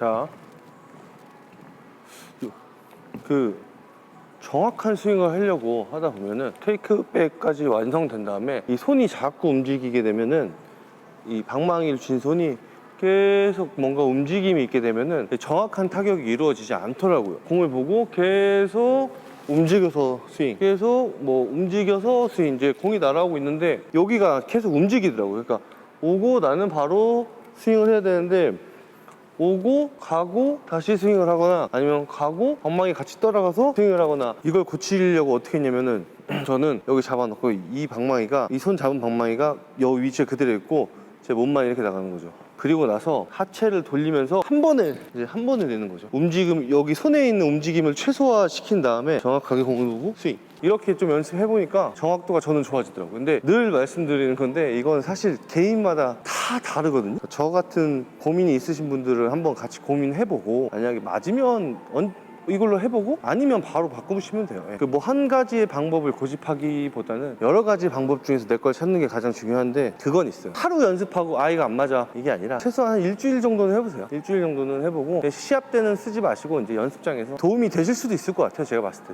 자, 그 정확한 스윙을 하려고 하다 보면은 테이크백까지 완성된 다음에 이 손이 자꾸 움직이게 되면은 이 방망이를 쥔 손이 계속 뭔가 움직임이 있게 되면은 정확한 타격이 이루어지지 않더라고요. 공을 보고 계속 움직여서 스윙, 계속 뭐 움직여서 스윙. 이제 공이 날아오고 있는데 여기가 계속 움직이더라고요. 그러니까 오고 나는 바로 스윙을 해야 되는데 오고 가고 다시 스윙을 하거나 아니면 가고 방망이 같이 따라가서 스윙을 하거나 이걸 고치려고 어떻게 했냐면은 저는 여기 잡아놓고 이 방망이가 이 손 잡은 방망이가 여 위치에 그대로 있고 제 몸만 이렇게 나가는 거죠. 그리고 나서 하체를 돌리면서 한 번에 이제 한 번에 내는 거죠. 움직임 여기 손에 있는 움직임을 최소화 시킨 다음에 정확하게 공을 보고 스윙. 이렇게 좀 연습해 보니까 정확도가 저는 좋아지더라고요. 근데 늘 말씀드리는 건데 이건 사실 개인마다 다 다르거든요. 저 같은 고민이 있으신 분들은 한번 같이 고민해 보고 만약에 맞으면 언- 이걸로 해보고 아니면 바로 바꾸시면 돼요. 그 뭐 한 가지의 방법을 고집하기보다는 여러 가지 방법 중에서 내 걸 찾는 게 가장 중요한데 그건 있어요. 하루 연습하고 아이가 안 맞아 이게 아니라 최소한 한 일주일 정도는 해보세요. 일주일 정도는 해보고 시합 때는 쓰지 마시고 이제 연습장에서 도움이 되실 수도 있을 것 같아요. 제가 봤을 때.